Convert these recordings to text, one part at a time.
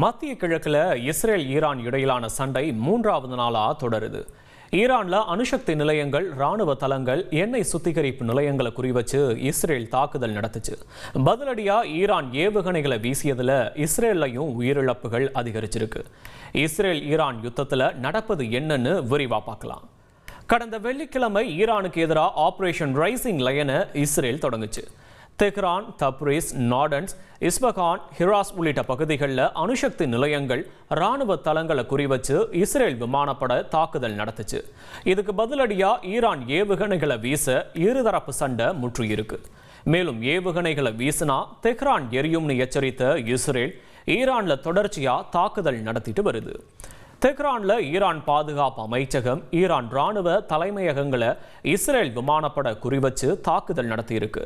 மத்திய கிழக்கில் Israel Iran இடையிலான சண்டை மூன்றாவது நாளா தொடருது. ஈரானில் அணுசக்தி நிலையங்கள் ராணுவ தளங்கள் எண்ணெய் சுத்திகரிப்பு நிலையங்களை குறிவச்சு இஸ்ரேல் தாக்குதல் நடத்துச்சு. பதிலடியாக ஈரான் ஏவுகணைகளை வீசியதில் இஸ்ரேல்லையும் உயிரிழப்புகள் அதிகரிச்சிருக்கு. இஸ்ரேல் ஈரான் யுத்தத்தில் நடப்பது என்னன்னு விரிவாக பார்க்கலாம். கடந்த வெள்ளிக்கிழமை ஈரானுக்கு எதிராக ஆபரேஷன் ரைசிங் லயனை Israel தொடங்குச்சு. Tehran Tabriz Natanz Isfahan Shiraz உள்ளிட்ட பகுதிகளில் அணுசக்தி நிலையங்கள் ராணுவ தளங்களை குறிவச்சு இஸ்ரேல் விமானப்பட தாக்குதல் நடத்துச்சு. இதுக்கு பதிலடியாக ஈரான் ஏவுகணைகளை வீச இருதரப்பு சண்டை முற்றியிருக்கு. மேலும் ஏவுகணைகளை வீசினா தெஹ்ரான் எரியும்னு எச்சரித்த இஸ்ரேல் ஈரானில் தொடர்ச்சியாக தாக்குதல் நடத்திட்டு வருது. தெஹ்ரானில் ஈரான் பாதுகாப்பு அமைச்சகம் ஈரான் ராணுவ தலைமையகங்களை இஸ்ரேல் விமானப்பட குறிவச்சு தாக்குதல் நடத்தியிருக்கு.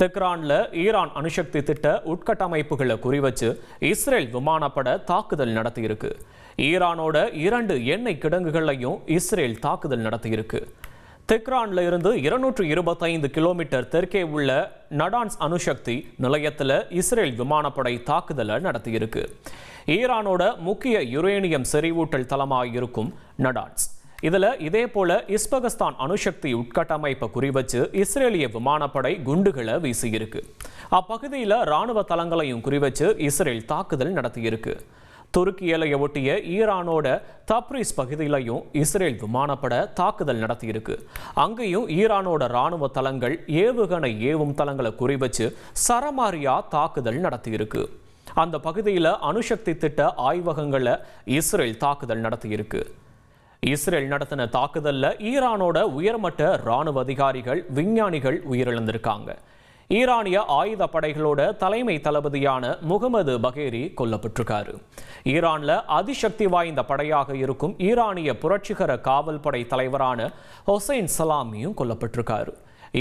தெஹ்ரானில் ஈரான் அணுசக்தி திட்ட உட்கட்டமைப்புகளை குறிவச்சு இஸ்ரேல் விமானப்பட தாக்குதல் நடத்தியிருக்கு. ஈரானோட இரண்டு எண்ணெய் கிடங்குகளையும் இஸ்ரேல் தாக்குதல் நடத்தியிருக்கு. தெஹ்ரான்ல இருந்து இருநூற்று இருபத்தைந்து கிலோமீட்டர் தெற்கே உள்ள நடான்ஸ் அணுசக்தி நிலையத்தில் இஸ்ரேல் விமானப்படை தாக்குதலை நடத்தியிருக்கு. ஈரானோட முக்கிய யுரேனியம் செறிவூட்டல் தளமாக இருக்கும் நடான்ஸ். இதில் இதே போல இஸ்பகஸ்தான் அணுசக்தி உட்கட்டமைப்பை குறிவச்சு இஸ்ரேலிய விமானப்படை குண்டுகளை வீசியிருக்கு. அப்பகுதியில் ராணுவ தளங்களையும் குறிவச்சு இஸ்ரேல் தாக்குதல் நடத்தியிருக்கு. துருக்கி எல்லையை ஒட்டிய ஈரானோட தப்ரீஸ் பகுதியிலையும் இஸ்ரேல் விமானப்பட தாக்குதல் நடத்தியிருக்கு. அங்கேயும் ஈரானோட ராணுவ தளங்கள் ஏவுகணை ஏவும் தளங்களை குறிவச்சு சரமாரியா தாக்குதல் நடத்தியிருக்கு. அந்த பகுதியில் அணுசக்தி திட்ட ஆய்வகங்களை இஸ்ரேல் தாக்குதல் நடத்தியிருக்கு. இஸ்ரேல் நடத்தின தாக்குதலில் ஈரானோட உயர்மட்ட ராணுவ அதிகாரிகள் விஞ்ஞானிகள் உயிரிழந்திருக்காங்க. ஈரானிய ஆயுத படைகளோட தலைமை தளபதியான முகமது பகேரி கொல்லப்பட்டிருக்காரு. ஈரானில் அதிசக்தி வாய்ந்த படையாக இருக்கும் ஈரானிய புரட்சிகர காவல் படை தலைவரான ஹொசைன் சலாமியும் கொல்லப்பட்டிருக்காரு.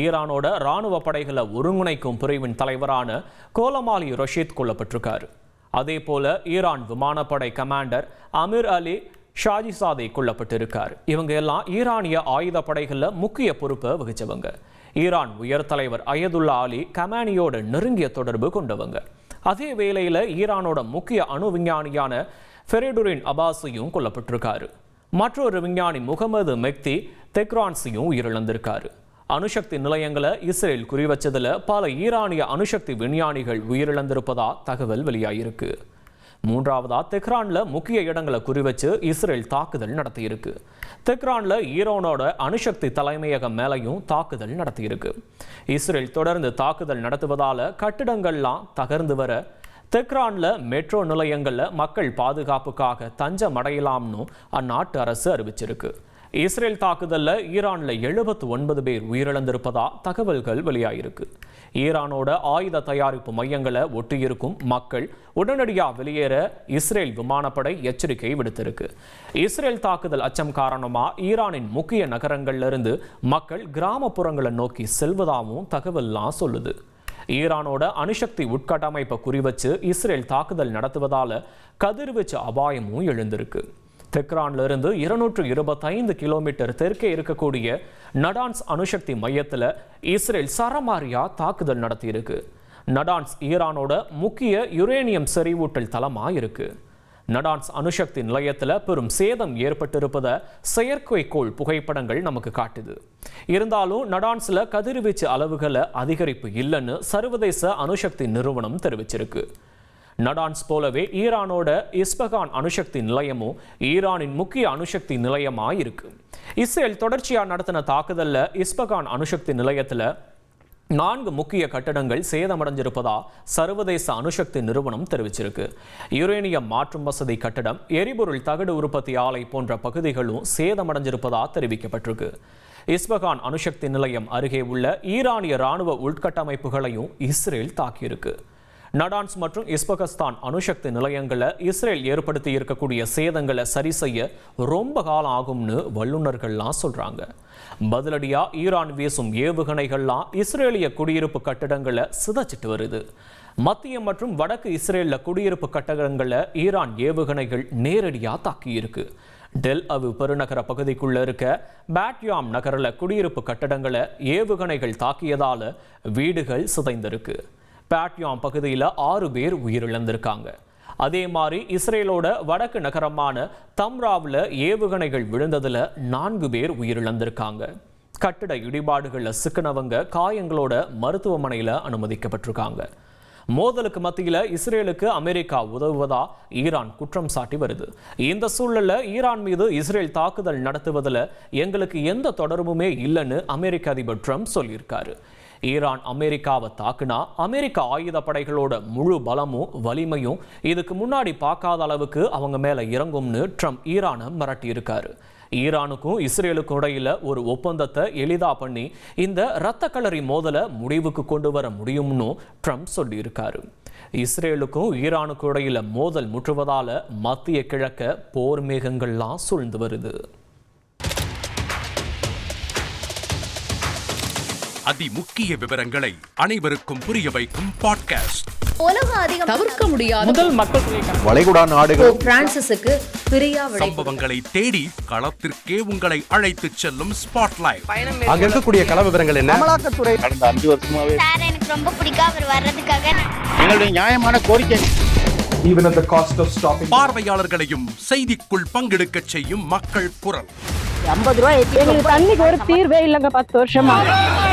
ஈரானோட ராணுவ படைகளை ஒருங்கிணைக்கும் பிரிவின் தலைவரான கோலமாலி ரஷீத் கொல்லப்பட்டிருக்காரு. அதே போல ஈரான் விமானப்படை கமாண்டர் அமீர் அலி ஷாஜிசாதே கொல்லப்பட்டிருக்கார். இவங்க எல்லாம் ஈரானிய ஆயுத படைகளில் முக்கிய பொறுப்பை வகிச்சவங்க. ஈரான் உயர் தலைவர் அயதுல்லா அலி கமானியோட நெருங்கிய தொடர்பு கொண்டவங்க. அதே வேளையில் ஈரானோட முக்கிய அணு விஞ்ஞானியான ஃபெரிடுரின் அபாஸையும் கொல்லப்பட்டிருக்காரு. மற்றொரு விஞ்ஞானி முகமது மெக்தி தெக்ரான்ஸையும் உயிரிழந்திருக்காரு. அணுசக்தி நிலையங்களை இஸ்ரேல் குறிவச்சதில் பல ஈரானிய அணுசக்தி விஞ்ஞானிகள் உயிரிழந்திருப்பதா தகவல் வெளியாயிருக்கு. மூன்றாவதா தெஹ்ரான்ல முக்கிய இடங்களை குறிவச்சு இஸ்ரேல் தாக்குதல் நடத்தியிருக்கு. தெஹ்ரான்ல ஈரோனோட அணுசக்தி தலைமையகம் மேலையும் தாக்குதல் நடத்தியிருக்கு. இஸ்ரேல் தொடர்ந்து தாக்குதல் நடத்துவதால கட்டிடங்கள்லாம் தகர்ந்து வர தெஹ்ரான்ல மெட்ரோ நிலையங்களில் மக்கள் பாதுகாப்புக்காக தஞ்சம் அடையலாம்னு அந்நாட்டு அரசு அறிவிச்சிருக்கு. இஸ்ரேல் தாக்குதலில் ஈரானில் எழுபத்து ஒன்பது பேர் உயிரிழந்திருப்பதா தகவல்கள் வெளியாயிருக்கு. ஈரானோட ஆயுத தயாரிப்பு மையங்களை ஒட்டியிருக்கும் மக்கள் உடனடியாக வெளியேற இஸ்ரேல் விமானப்படை எச்சரிக்கை விடுத்திருக்கு. இஸ்ரேல் தாக்குதல் அச்சம் காரணமாக ஈரானின் முக்கிய நகரங்கள்ல இருந்து மக்கள் கிராமப்புறங்களை நோக்கி செல்வதாகவும் தகவல்லாம் சொல்லுது. ஈரானோட அணுசக்தி உட்கட்டமைப்பை குறிவச்சு இஸ்ரேல் தாக்குதல் நடத்துவதால கதிர்வீச்சு அபாயமும் எழுந்திருக்கு. தெக்ரான்லிருந்து இருநூற்று இருபத்தைந்து கிலோமீட்டர் தெற்கே இருக்கக்கூடிய நடான்ஸ் அணுசக்தி மையத்தில் இஸ்ரேல் சரமாரியா தாக்குதல் நடத்தியிருக்கு. நடான்ஸ் ஈரானோட முக்கிய யுரேனியம் செறிவூட்டல் தளமாக இருக்கு நடான்ஸ் அணுசக்தி நிலையத்தில் பெரும் சேதம் ஏற்பட்டிருப்பதை செயற்கைக்கோள் புகைப்படங்கள் நமக்கு காட்டுது. இருந்தாலும் நடான்ஸ்ல கதிர்வீச்சு அளவுகளை அதிகரிப்பு இல்லைன்னு சர்வதேச அணுசக்தி நிறுவனம் தெரிவிச்சிருக்கு. நடான்ஸ் போலவே ஈரானோட இஸ்பகான் அணுசக்தி நிலையமும் ஈரானின் முக்கிய அணுசக்தி நிலையமாக இருக்கு இஸ்ரேல் தொடர்ச்சியாக நடத்தின தாக்குதலில் இஸ்பகான் அணுசக்தி நிலையத்தில் நான்கு முக்கிய கட்டடங்கள் சேதமடைஞ்சிருப்பதா சர்வதேச அணுசக்தி நிறுவனம் தெரிவிச்சிருக்கு. யுரேனியம் மாற்றும் வசதி கட்டடம் எரிபொருள் தகடு உற்பத்தி ஆலை போன்ற பகுதிகளும் சேதமடைஞ்சிருப்பதா தெரிவிக்கப்பட்டிருக்கு. இஸ்பகான் அணுசக்தி நிலையம் அருகே உள்ள ஈரானிய ராணுவ உள்கட்டமைப்புகளையும் இஸ்ரேல் தாக்கியிருக்கு. நடான்ஸ் மற்றும் இஸ்பகஸ்தான் அணுசக்தி நிலையங்களை இஸ்ரேல் ஏற்படுத்தி இருக்கக்கூடிய சேதங்களை சரி செய்ய ரொம்ப காலம் ஆகும்னு வல்லுநர்கள்லாம் சொல்கிறாங்க பதிலடியாக ஈரான் வீசும் ஏவுகணைகள்லாம் இஸ்ரேலிய குடியிருப்பு கட்டடங்களை சிதைச்சிட்டு வருது. மத்திய மற்றும் வடக்கு இஸ்ரேலில் குடியிருப்பு கட்டடங்களை ஈரான் ஏவுகணைகள் நேரடியாக தாக்கியிருக்கு டெல் அவு பெருநகர பகுதிக்குள்ள இருக்க பேட்யாம் நகரில் குடியிருப்பு கட்டடங்களை ஏவுகணைகள் தாக்கியதால் வீடுகள் சிதைந்திருக்கு. பேட்யாம் பகுதியில் ஆறு பேர் உயிரிழந்திருக்காங்க. அதே மாதிரி இஸ்ரேலோட வடக்கு நகரமான தம்ராவில் ஏவுகணைகள் விழுந்ததுல நான்கு பேர் உயிரிழந்திருக்காங்க. கட்டிட இடிபாடுகளில் சிக்கினவங்க காயங்களோட மருத்துவமனையில் அனுமதிக்கப்பட்டிருக்காங்க. மோதலுக்கு மத்தியில் இஸ்ரேலுக்கு அமெரிக்கா உதவுவதா ஈரான் குற்றம் சாட்டி வருது. இந்த சூழலில் ஈரான் மீது இஸ்ரேல் தாக்குதல் நடத்துவதில் எங்களுக்கு எந்த தொடர்புமே இல்லைன்னு அமெரிக்க அதிபர் ட்ரம்ப் சொல்லியிருக்காரு. ஈரான் அமெரிக்காவை தாக்குனா அமெரிக்க ஆயுத படைகளோட முழு பலமும் வலிமையும் இதுக்கு முன்னாடி பார்க்காத அளவுக்கு அவங்க மேலே இறங்கும்னு ட்ரம்ப் ஈரானை மிரட்டியிருக்காரு. ஈரானுக்கும் இஸ்ரேலுக்கும் இடையில ஒரு ஒப்பந்தத்தை எளிதா பண்ணி இந்த இரத்த களரி மோதலை முடிவுக்கு கொண்டு வர முடியும்னு ட்ரம்ப் சொல்லியிருக்காரு. இஸ்ரேலுக்கும் ஈரானுக்கும் இடையில மோதல் முற்றுவதால மத்திய கிழக்க போர் மேகங்கள்லாம் சூழ்ந்து வருது. அதி முக்கிய விவரங்களை அனைவருக்கும் புரிய வைக்கும் பாட்காஸ்ட் உலக அதிகம் தவிர்க்க முடியாத முதல் மக்கள் தொகை கணக்கு. வளைகுடா நாடுகள். பிரான்சிஸுக்கு பிரியா விடை. சம்பவங்களை தேடி களத்திற்கே உங்களை அழைத்துச் செல்லும் ஸ்பாட்லைட் அங்க இருக்கக்கூடிய கள விவரங்கள் என்ன? அமலாக்கத்துறை கடந்த அஞ்சு வருஷமாவே. சார் எனக்கு ரொம்ப பிடிக்கும் அவர் வர்றதுக்காக. நான் எங்களுடைய நியாயமான கோரிக்கை. Even at the cost of stopping. பார்வையாளர்களையும் செய்திக்குள் பங்கெடுக்கச் செய்யும் மக்கள் குரல். எங்களுக்கு தண்ணிக்கு ஒரு தீர்வே இல்லைங்க பத்து வருஷமா.